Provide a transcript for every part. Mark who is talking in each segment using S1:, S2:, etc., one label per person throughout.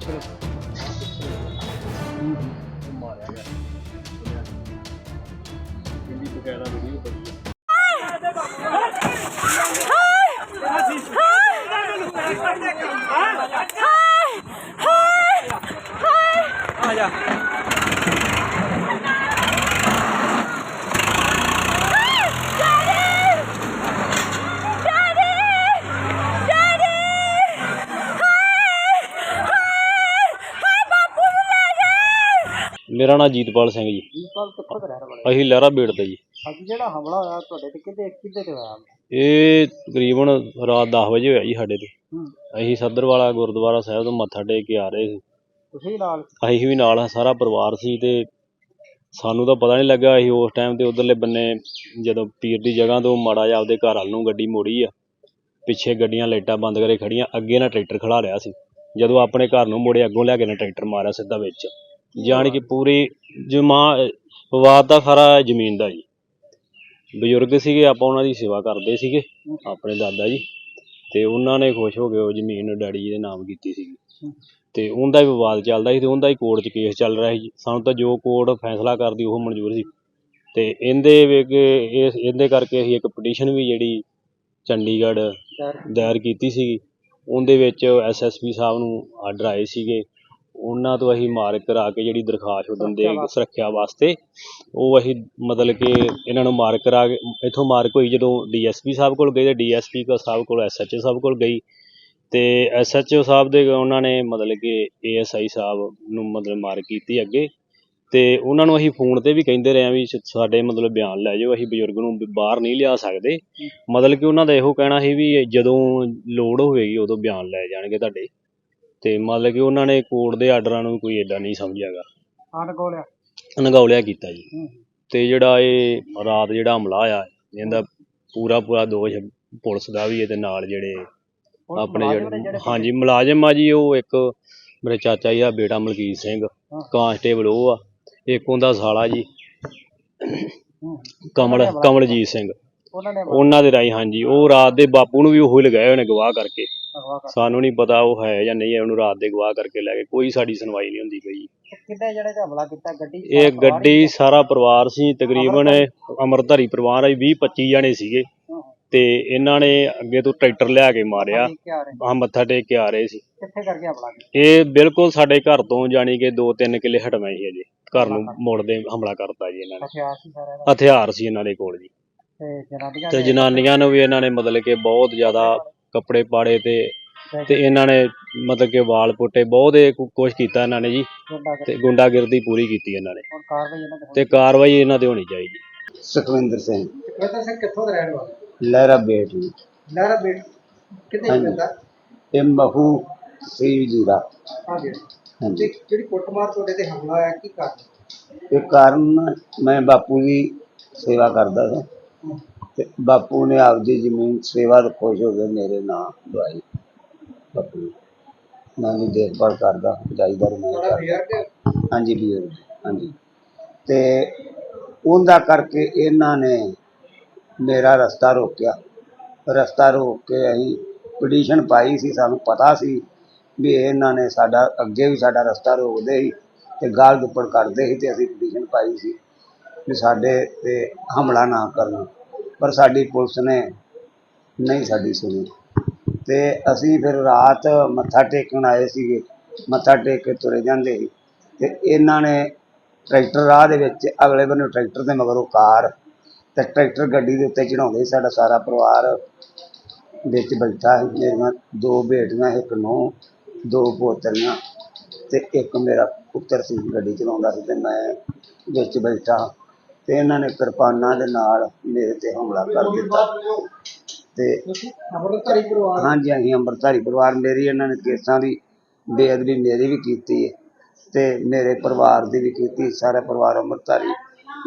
S1: ਪਿੱਛੇ ਮਾਰਿਆ ਗਿਆ ਇਹਦੀ ਬਕਾਇਦਾ ਵੀਡੀਓ ਬਣੀ ਆ ਮੇਰਾ ਨਾਮ ਜੀਤਪਾਲ ਸਿੰਘ ਜੀ।
S2: ਦੀਪਾਲ ਕਿੱਥੋਂ ਦਾ ਰਹਿਣ ਵਾਲਾ?
S1: ਅਸੀਂ ਲਹਿਰਾ ਬੇੜ ਤੇ ਜੀ।
S2: ਅੱਜ ਜਿਹੜਾ ਹਮਲਾ ਹੋਇਆ ਤੁਹਾਡੇ ਤੇ ਕਿਤੇ ਕਿੱਦੇ ਤੇ ਹੋਇਆ?
S1: ਇਹ ਤਕਰੀਬਨ ਰਾਤ 10 ਵਜੇ ਹੋਇਆ ਜੀ ਸਾਡੇ ਤੇ।
S2: ਹੂੰ।
S1: ਅਸੀਂ ਸੱਦਰਵਾਲਾ ਗੁਰਦੁਆਰਾ ਸਾਹਿਬ ਤੋਂ ਮੱਥਾ ਟੇਕ ਕੇ ਆ ਰਹੇ ਸੀ।
S2: ਤੁਸੀਂ ਨਾਲ?
S1: ਅਸੀਂ ਵੀ ਨਾਲ ਸਾਰਾ ਪਰਿਵਾਰ ਸੀ ਤੇ ਸਾਨੂੰ ਤਾਂ ਪਤਾ ਨਹੀਂ ਲੱਗਾ ਅਸੀਂ ਉਸ ਟਾਈਮ ਤੇ ਉਧਰਲੇ ਬੰਨੇ ਜਦੋਂ ਪੀਰ ਦੀ ਜਗ੍ਹਾ ਤੋਂ ਮਾੜਾ ਜਿਹਾ ਆਪਦੇ ਘਰ ਵੱਲ ਨੂੰ ਗੱਡੀ ਮੋੜੀ ਆ ਪਿੱਛੇ ਗੱਡੀਆਂ ਲਾਈਟਾਂ ਬੰਦ ਕਰੇ ਖੜੀਆਂ ਅੱਗੇ ਨਾ ਟਰੈਕਟਰ ਖੜਾ ਰਿਹਾ ਸੀ। ਜਦੋਂ ਆਪਣੇ ਘਰ ਨੂੰ ਮੁੜੇ ਅੱਗੋਂ ਲਿਆ ਕੇ ਨੇ ਟਰੈਕਟਰ ਮਾਰਿਆ ਸਿੱਧਾ ਵਿੱਚ। ਜਾਣੀ ਕਿ ਪੂਰੀ ਜਮਾ ਵਿਵਾਦ ਦਾ ਸਾਰਾ ਜ਼ਮੀਨ ਦਾ ਜੀ। ਬਜ਼ੁਰਗ ਸੀਗੇ, ਆਪਾਂ ਉਹਨਾਂ ਦੀ ਸੇਵਾ ਕਰਦੇ ਸੀਗੇ, ਆਪਣੇ ਦਾਦਾ ਜੀ। ਤੇ ਉਹਨਾਂ ਨੇ ਖੁਸ਼ ਹੋ ਕੇ ਉਹ ਜ਼ਮੀਨ ਡੈਡੀ ਜੀ ਦੇ ਨਾਮ ਕੀਤੀ ਸੀਗੀ। ਤੇ ਉਹਦਾ ਹੀ ਵਿਵਾਦ ਚੱਲਦਾ ਸੀ ਤੇ ਉਹਦਾ ਹੀ ਕੋਰਟ 'ਚ ਕੇਸ ਚੱਲ ਰਿਹਾ ਸੀ। ਸਾਨੂੰ ਤਾਂ ਜੋ ਕੋਰਟ ਫੈਸਲਾ ਕਰਦੀ, ਉਹ ਮਨਜ਼ੂਰ ਸੀ। ਤੇ ਇਹਦੇ ਵਿੱਚ ਇਸ, ਇਹਦੇ ਕਰਕੇ ਅਸੀਂ ਇੱਕ ਪਟੀਸ਼ਨ ਵੀ ਜਿਹੜੀ ਚੰਡੀਗੜ੍ਹ ਦਾਇਰ ਕੀਤੀ ਸੀਗੀ। ਉਹਦੇ ਵਿੱਚ ਐਸਐਸਪੀ ਸਾਹਿਬ ਨੂੰ ਆਰਡਰ ਆਏ ਸੀਗੇ। ਉਹਨਾਂ ਤੋਂ ਅਸੀਂ ਮਾਰਕ ਕਰਾ ਕੇ ਜਿਹੜੀ ਦਰਖਾਸਤ ਉਹ ਦਿੰਦੇ
S2: ਸੁਰੱਖਿਆ ਵਾਸਤੇ।
S1: ਸੁਰੱਖਿਆ ਵਾਸਤੇ। ਉਹ ਅਸੀਂ ਮਤਲਬ ਕਿ ਇਹਨਾਂ ਨੂੰ ਮਾਰਕ ਕਰਾ ਕੇ ਇੱਥੋਂ ਮਾਰਕ ਹੋਈ ਜਦੋਂ ਡੀਐਸਪੀ ਸਾਹਿਬ ਕੋਲ ਗਏ ਤੇ ਡੀਐਸਪੀ ਸਾਹਿਬ ਕੋਲ ਐਸਐਚਓ ਸਾਹਿਬ ਕੋਲ ਗਈ। ਤੇ ਐਸਐਚਓ ਸਾਹਿਬ ਦੇ ਉਹਨਾਂ ਨੇ ਮਤਲਬ ਕਿ ਏਐਸਆਈ ਸਾਹਿਬ ਨੂੰ ਮਤਲਬ ਮਾਰਕ ਕੀਤੀ ਅੱਗੇ। ਤੇ ਉਹਨਾਂ ਨੂੰ ਅਸੀਂ ਫੋਨ ਤੇ ਵੀ ਕਹਿੰਦੇ ਰਹੇ ਆ ਵੀ ਸਾਡੇ ਮਤਲਬ ਬਿਆਨ ਲੈ ਜਾਓ ਅਸੀਂ ਬਜ਼ੁਰਗ ਨੂੰ ਬਾਹਰ ਨਹੀਂ ਲਿਆ ਸਕਦੇ। ਮਤਲਬ ਕਿ ਉਹਨਾਂ ਦਾ ਇਹੋ ਕਹਿਣਾ ਸੀ ਵੀ ਜਦੋਂ ਲੋੜ ਹੋਵੇਗੀ ਉਦੋਂ ਬਿਆਨ ਲੈ ਜਾਣਗੇ ਤੁਹਾਡੇ। ਤੇ ਮਤਲਬ ਕਿ ਉਹਨਾਂ ਨੇ ਕੋਰਟ ਦੇ ਆਰਡਰਾਂ ਨੂੰ ਕੋਈ ਏਡਾ ਨਹੀਂ ਸਮਝਿਆਗਾ
S2: ਅਨਗੋਲਿਆ
S1: ਅਣਗੌਲਿਆ ਕੀਤਾ ਜੀ। ਤੇ ਜਿਹੜਾ ਇਹ ਰਾਤ ਜਿਹੜਾ ਹਮਲਾ ਹੋਇਆ ਇਹਦਾ ਪੂਰਾ ਪੂਰਾ ਦੋਸ਼ ਪੁਲਿਸ ਦਾ ਵੀ ਹੈ ਤੇ ਨਾਲ ਜਿਹੜੇ ਆਪਣੇ ਜਿਹੜੇ ਹਾਂਜੀ ਮੁਲਾਜ਼ਮ ਆ ਜੀ ਉਹ ਇੱਕ ਮੇਰੇ ਚਾਚਾ ਜੀ ਦਾ ਬੇਟਾ ਮਲਕੀਤ ਸਿੰਘ ਕਾਂਸਟੇਬਲ ਉਹ ਆ। ਇੱਕ ਉਹਦਾ ਸਾਲਾ ਜੀ। ਕਮਲ ਕਮਲਜੀਤ ਸਿੰਘ।
S2: ਉਹਨਾਂ
S1: ਦੇ ਰਾਹੀਂ ਹਾਂਜੀ। ਉਹ ਰਾਤ ਦੇ ਬਾਪੂ ਨੂੰ ਵੀ ਉਹੀ ਲਗਾਏ ਹੋਏ ਨੇ ਗਵਾਹ ਕਰਕੇ। ਸਾਨੂੰ ਨਹੀਂ ਪਤਾ ਉਹ ਹੈ ਜਾਂ ਨਹੀਂ ਹੈ ਉਹਨੂੰ ਰਾਤ ਦੇ ਗਵਾਹ ਕਰਕੇ ਲੈ ਗਏ। ਕੋਈ ਸਾਡੀ ਸੁਣਵਾਈ ਨਹੀਂ ਹੁੰਦੀ ਪਈ।
S2: ਕਿੱਦਾਂ ਜਿਹੜੇ ਹਮਲਾ ਕੀਤਾ? ਗੱਡੀ
S1: ਇਹ ਗੱਡੀ ਸਾਰਾ ਪਰਿਵਾਰ ਸੀ। ਤਕਰੀਬਨ ਅਮਰਧਾਰੀ। ਪਰਿਵਾਰ ਆ 20 25 ਜਣੇ ਸੀਗੇ।
S2: ਹੂੰ।
S1: ਤੇ ਇਹਨਾਂ ਨੇ ਅੱਗੇ ਤੋਂ ਟਰੈਕਟਰ ਲਿਆ ਕੇ ਮਾਰਿਆ।
S2: ਆ
S1: ਮੱਥਾ ਟੇਕ ਕੇ ਆ ਰਹੇ ਸੀ।
S2: ਕਿੱਥੇ ਕਰਕੇ ਹਮਲਾ ਕੀਤਾ?
S1: ਇਹ ਬਿਲਕੁਲ ਸਾਡੇ ਘਰ ਤੋਂ ਜਾਣੀ ਕਿ 2-3 ਕਿੱਲੇ ਹਟਵੇਂ ਸੀ ਅਜੇ ਘਰ ਨੂੰ ਮੁੜਦੇ ਹਮਲਾ ਕਰਤਾ ਜੀ ਇਹਨਾਂ ਨੇ।
S2: ਹਥਿਆਰ ਸੀ
S1: ਇਹਨਾਂ ਦੇ ਕੋਲ ਜੀ।
S2: ਤੇ ਜਨਾਨੀਆਂ
S1: ਤੇ
S2: ਨੇ
S1: ਜਨਾਨੀਆਂ ਨੂੰ ਵੀ ਇਹਨਾਂ ਨੇ ਮਤਲਬ ਕਿ ਬਹੁਤ ਜ਼ਿਆਦਾ ਕੱਪੜੇ ਪਾੜੇ ਤੇ ਤੇ ਇਹਨਾਂ ਨੇ ਮਤਲਬ ਕਿ ਵਾਲ ਪੁੱਟੇ ਬਹੁਤ ਇਹ ਕੁ- ਕੁਛ ਕੀਤਾ ਇਹਨਾਂ ਨੇ ਜੀ। ਤੇ ਗੁੰਡਾਗਰਦੀ ਪੂਰੀ ਕੀਤੀ ਇਹਨਾਂ ਨੇ।
S2: ਹੁਣ ਕਾਰਵਾਈ ਇਹਨਾਂ
S1: ਤੇ ਕਾਰਵਾਈ ਇਹਨਾਂ ਤੇ ਹੋਣੀ ਚਾਹੀਦੀ।
S3: ਸੁਖਵਿੰਦਰ ਸਿੰਘ।
S2: ਤੇ ਸਿੰਘ ਕਿੱਥੋਂ ਦਾ ਰਹਿਣ ਵਾਲਾ?
S3: ਲਹਿਰਾ ਬੇਟ ਜੀ।
S2: ਲਹਿਰਾ ਬੇਟ ਕਿੱਥੇ
S3: ਹਾਂਜੀ।
S2: ਪੈਂਦਾ?
S3: ਇਹ ਮਹੂ ਸੀ ਜੀ ਦਾ।
S2: ਹਾਂਜੀ।
S3: ਹਾਂਜੀ।
S2: ਜਿਹੜੀ ਕੁੱਟਮਾਰ ਤੁਹਾਡੇ ਤੇ ਹਮਲਾ ਆਇਆ ਕੀ ਕਾਰਨ?
S3: ਇਹ ਕਾਰਨ ਮੈਂ ਬਾਪੂ ਦੀ ਸੇਵਾ ਕਰਦਾ ਸੀ। ਤੇ ਬਾਪੂ ਨੇ ਆਪਦੀ ਜ਼ਮੀਨ ਸੇਵਾ ਤੋਂ ਖੁਸ਼ ਹੋ ਕੇ ਮੇਰੇ ਨਾਂ ਦਵਾਈ ਬਾਪੂ ਨੇ। ਮੈਂ ਵੀ ਦੇਖਭਾਲ ਕਰਦਾ ਜਾਈਦਾਰ ਮੈਂ ਕਰਦਾ। ਹਾਂਜੀ ਵੀਰ ਜੀ, ਹਾਂਜੀ। ਤੇ ਉਹਦਾ ਕਰਕੇ ਇਹਨਾਂ ਨੇ ਮੇਰਾ ਰਸਤਾ ਰੋਕਿਆ। ਰਸਤਾ ਰੋਕ ਕੇ ਅਸੀਂ ਪਟੀਸ਼ਨ ਪਾਈ ਸੀ ਸਾਨੂੰ ਪਤਾ ਸੀ ਵੀ ਇਹਨਾਂ ਨੇ ਸਾਡਾ ਅੱਗੇ ਵੀ ਸਾਡਾ ਰਸਤਾ ਰੋਕਦੇ ਸੀ ਤੇ ਗਾਲ ਦੁੱਪੜ ਕਰਦੇ ਸੀ ਤੇ ਅਸੀਂ ਪਟੀਸ਼ਨ ਪਾਈ ਸੀ। ਵੀ ਸਾਡੇ ਤੇ ਹਮਲਾ ਨਾ ਕਰਨ। ਪਰ ਸਾਡੀ ਪੁਲਿਸ ਨੇ ਨਹੀਂ ਸਾਡੀ ਸੁਣੀ। ਤੇ ਅਸੀਂ ਫਿਰ ਰਾਤ ਮੱਥਾ ਟੇਕਣ ਆਏ ਸੀਗੇ। ਮੱਥਾ ਟੇਕ ਕੇ ਤੁਰੇ ਜਾਂਦੇ ਸੀ। ਤੇ ਇਹਨਾਂ ਨੇ ਟਰੈਕਟਰ ਰਾਹ ਦੇ ਵਿੱਚ, ਅਗਲੇ ਬੰਨੇ ਟਰੈਕਟਰ ਦੇ ਮਗਰੋਂ ਕਾਰ ਤੇ ਟਰੈਕਟਰ ਗੱਡੀ ਦੇ ਉੱਤੇ ਚੜਾਉਂਦੇ ਸੀ। ਸਾਡਾ ਸਾਰਾ ਪਰਿਵਾਰ ਵਿੱਚ ਬੈਠਾ ਸੀ। ਮੇਰੀਆਂ ਦੋ ਬੇਟੀਆਂ, ਇੱਕ ਨੂੰ ਦੋ ਪੋਤਰੀਆਂ ਤੇ ਇੱਕ ਮੇਰਾ ਪੁੱਤਰ ਸੀ। ਗੱਡੀ ਚਲਾਉਂਦਾ ਸੀ ਤੇ ਮੈਂ ਵਿੱਚ ਬੈਠਾ। ਤੇ ਇਹਨਾਂ ਨੇ ਕਿਰਪਾਨਾਂ ਦੇ ਨਾਲ ਮੇਰੇ ਤੇ ਹਮਲਾ ਕਰ ਦਿੱਤਾ। ਤੇ
S2: ਤੁਸੀਂ ਅਮਰਤਾਰੀ ਪਰਿਵਾਰ।
S3: ਹਾਂਜੀ ਹਾਂਜੀ ਅੰਮ੍ਰਿਤਧਾਰੀ ਪਰਿਵਾਰ। ਮੇਰੀ ਇਹਨਾਂ ਨੇ ਕੇਸਾਂ ਦੀ ਬੇਅਦਬੀ ਮੇਰੀ ਵੀ ਕੀਤੀ ਹੈ ਤੇ ਮੇਰੇ ਪਰਿਵਾਰ ਦੀ ਵੀ ਕੀਤੀ। ਸਾਰਾ ਪਰਿਵਾਰ ਅੰਮ੍ਰਿਤਧਾਰੀ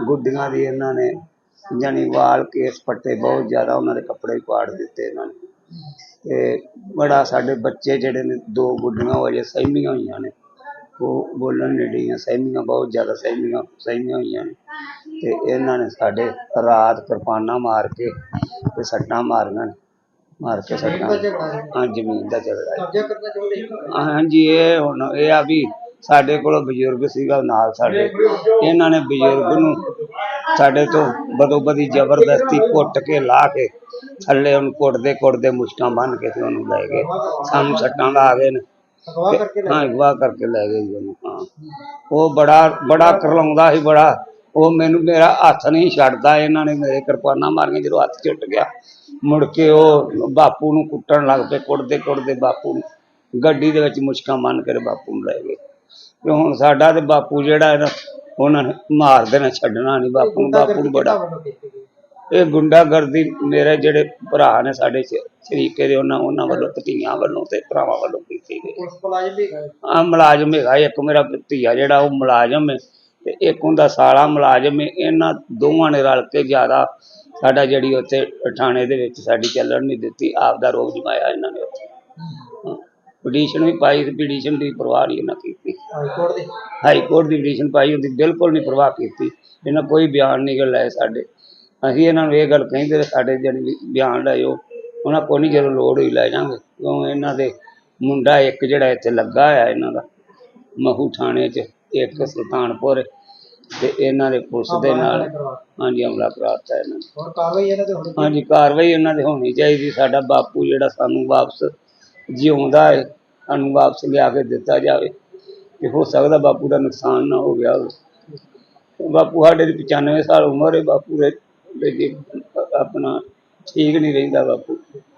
S3: ਗੁੱਡੀਆਂ ਦੀ ਇਹਨਾਂ ਨੇ ਜਾਣੀ ਵਾਲ ਕੇਸ ਪੱਟੇ ਬਹੁਤ ਜ਼ਿਆਦਾ ਉਹਨਾਂ ਦੇ ਕੱਪੜੇ ਪਾੜ ਦਿੱਤੇ ਇਹਨਾਂ ਨੇ। ਤੇ ਬੜਾ ਸਾਡੇ ਬੱਚੇ ਜਿਹੜੇ ਨੇ ਦੋ ਗੁੱਡੀਆਂ ਉਹ ਅਜੇ ਸਹਿਮੀਆਂ ਹੋਈਆਂ ਨੇ। ਉਹ ਬੋਲਣ ਨਹੀਂ ਡਈਆਂ ਸਹਿਮੀਆਂ ਬਹੁਤ ਜ਼ਿਆਦਾ ਸਹਿਮੀਆਂ ਸਹਿਮੀਆਂ ਹੋਈਆਂ ਨੇ। ਤੇ ਇਹਨਾਂ ਨੇ ਸਾਡੇ ਰਾਤ ਕਿਰਪਾਨਾਂ ਮਾਰ ਕੇ ਤੇ ਸੱਟਾਂ ਮਾਰੀਆਂ ਨੇ ਮਾਰ ਕੇ ਸੱਟਾਂ
S2: ਹੈ।
S3: ਜ਼ਮੀਨ ਦਾ ਝਗੜਾ ਹੈ। ਹਾਂਜੀ ਇਹ ਹੁਣ ਇਹ ਆ ਵੀ ਸਾਡੇ ਕੋਲ ਬਜ਼ੁਰਗ ਸੀਗਾ ਨਾਲ ਸਾਡੇ। ਇਹਨਾਂ ਨੇ ਬਜ਼ੁਰਗ ਨੂੰ ਸਾਡੇ ਤੋਂ ਬਦੋ ਬਦੀ ਜ਼ਬਰਦਸਤੀ ਕੁੱਟ ਕੇ ਲਾ ਕੇ ਥੱਲੇ ਉਹਨੂੰ ਕੁੱਟਦੇ ਕੁੱਟਦੇ ਮੁਸ਼ਕਾਂ ਬੰਨ ਕੇ ਤੇ ਉਹਨੂੰ ਲੈ ਗਏ। ਸਾਨੂੰ ਸੱਟਾਂ ਲਾ ਗਏ ਨੇ।
S2: ਅਗਵਾ ਕਰਕੇ ਲੈ
S3: ਹਾਂ ਅਗਵਾ ਕਰਕੇ ਲੈ ਗਏ ਜੀ ਉਹਨੂੰ ਹਾਂ। ਉਹ ਬੜਾ ਬੜਾ ਕਰਲਾਉਂਦਾ ਸੀ ਬੜਾ ਉਹ ਮੈਨੂੰ ਮੇਰਾ ਹੱਥ ਨਹੀਂ ਛੱਡਦਾ ਇਹਨਾਂ ਨੇ ਮੇਰੇ ਕਿਰਪਾਨਾਂ ਮਾਰੀਆਂ ਜਦੋਂ ਹੱਥ ਛੁੱਟ ਗਿਆ ਮੁੜ ਕੇ ਉਹ ਬਾਪੂ ਨੂੰ ਕੁੱਟਣ ਲੱਗ ਪਏ ਕੁੱਟਦੇ ਕੁੱਟਦੇ ਬਾਪੂ ਨੂੰ ਗੱਡੀ ਦੇ ਵਿੱਚ ਮੁਸ਼ਕਾਂ ਮੰਨ ਕੇ ਬਾਪੂ ਨੂੰ ਲੈ ਗਏ। ਤੇ ਹੁਣ ਸਾਡਾ ਤੇ ਬਾਪੂ ਜਿਹੜਾ ਹੈ ਨਾ ਉਹਨਾਂ ਨੇ ਮਾਰ ਦੇਣਾ ਛੱਡਣਾ ਨਹੀਂ ਬਾਪੂ ਨੂੰ ਬਾਪੂ ਨੂੰ ਬੜਾ ਇਹ ਗੁੰਡਾਗਰਦੀ ਮੇਰੇ ਜਿਹੜੇ ਭਰਾ ਨੇ ਸਾਡੇ ਸ਼ਰੀਕੇ ਦੇ ਉਹਨਾਂ ਉਹਨਾਂ ਵੱਲੋਂ ਭਤੀਆਂ ਵੱਲੋਂ ਤੇ ਭਰਾਵਾਂ ਵੱਲੋਂ ਕੀਤੀ ਗਈ। ਆ ਮੁਲਾਜ਼ਮ ਹੈਗਾ ਇੱਕ ਮੇਰਾ ਭਤੀਆ ਜਿਹੜਾ ਉਹ ਮੁਲਾਜ਼ਮ ਹੈ। ਤੇ ਇੱਕ ਹੁੰਦਾ ਸਾਲਾ ਮੁਲਾਜ਼ਮ ਇਹਨਾਂ ਦੋਵਾਂ ਨੇ ਰਲ ਕੇ ਜ਼ਿਆਦਾ ਸਾਡਾ ਜਿਹੜੀ ਉੱਥੇ ਥਾਣੇ ਦੇ ਵਿੱਚ ਸਾਡੀ ਚੱਲਣ ਨਹੀਂ ਦਿੱਤੀ ਆਪ ਦਾ ਰੋਗ ਜਮਾਇਆ ਇਹਨਾਂ ਨੇ ਉੱਥੇ। ਪਟੀਸ਼ਨ ਵੀ ਪਾਈ ਤੇ ਪਟੀਸ਼ਨ ਦੀ ਪਰਵਾਹ ਨਹੀਂ ਇਹਨਾਂ ਕੀਤੀ।
S2: ਹਾਈ ਕੋਰਟ ਦੇ?
S3: ਹਾਈ ਕੋਰਟ ਦੀ ਪਟੀਸ਼ਨ ਪਾਈ ਹੁੰਦੀ ਬਿਲਕੁਲ ਨਹੀਂ ਪਰਵਾਹ ਕੀਤੀ। ਇਹਨਾਂ ਕੋਈ ਬਿਆਨ ਨਹੀਂ ਲਏ ਸਾਡੇ। ਅਸੀਂ ਇਹਨਾਂ ਨੂੰ ਇਹ ਗੱਲ ਕਹਿੰਦੇ ਰਹੇ ਸਾਡੇ ਜਿਹੜੀ ਬਿਆਨ ਲਾਇਓ। ਉਹਨਾਂ ਕੋਈ ਨਹੀਂ ਜਦੋਂ ਲੋੜ ਹੋਈ ਲੈ ਜਾਾਂਗੇ। ਕਿਉਂ? ਇਹਨਾਂ ਦੇ ਮੁੰਡਾ ਇੱਕ ਜਿਹੜਾ ਇੱਥੇ ਲੱਗਾ ਹੋਇਆ ਇਹਨਾਂ ਦਾ ਮਹੂ ਥਾਣੇ 'ਚ। ਇੱਕ ਸੁਲਤਾਨਪੁਰ ਤੇ ਇਹਨਾਂ ਦੇ ਪੁਲਿਸ ਦੇ ਨਾਲ ਹਾਂਜੀ ਹਮਲਾ ਕਰਾਤਾ ਇਹਨਾਂ ਨੇ।
S2: ਹੋਰ ਕਾਰਵਾਈ ਇਹਨਾਂ ਤੇ ਹੋਣੀ
S3: ਹਾਂਜੀ ਕਾਰਵਾਈ ਇਹਨਾਂ ਦੇ ਹੋਣੀ ਚਾਹੀਦੀ। ਸਾਡਾ ਬਾਪੂ ਜਿਹੜਾ ਸਾਨੂੰ ਵਾਪਸ ਜਿਉਂਦਾ ਹੈ ਸਾਨੂੰ ਵਾਪਸ ਲਿਆ ਕੇ ਦਿੱਤਾ ਜਾਵੇ ਕਿ ਹੋ ਸਕਦਾ ਬਾਪੂ ਦਾ ਨੁਕਸਾਨ ਨਾ ਹੋ ਗਿਆ ਹੋਵੇ। ਬਾਪੂ ਸਾਡੇ ਦੀ 95 ਸਾਲ ਉਮਰ ਹੈ ਬਾਪੂ ਦੇ ਦੇ ਜੀ ਆਪਣਾ ਠੀਕ ਨਹੀਂ ਰਹਿੰਦਾ ਬਾਪੂ।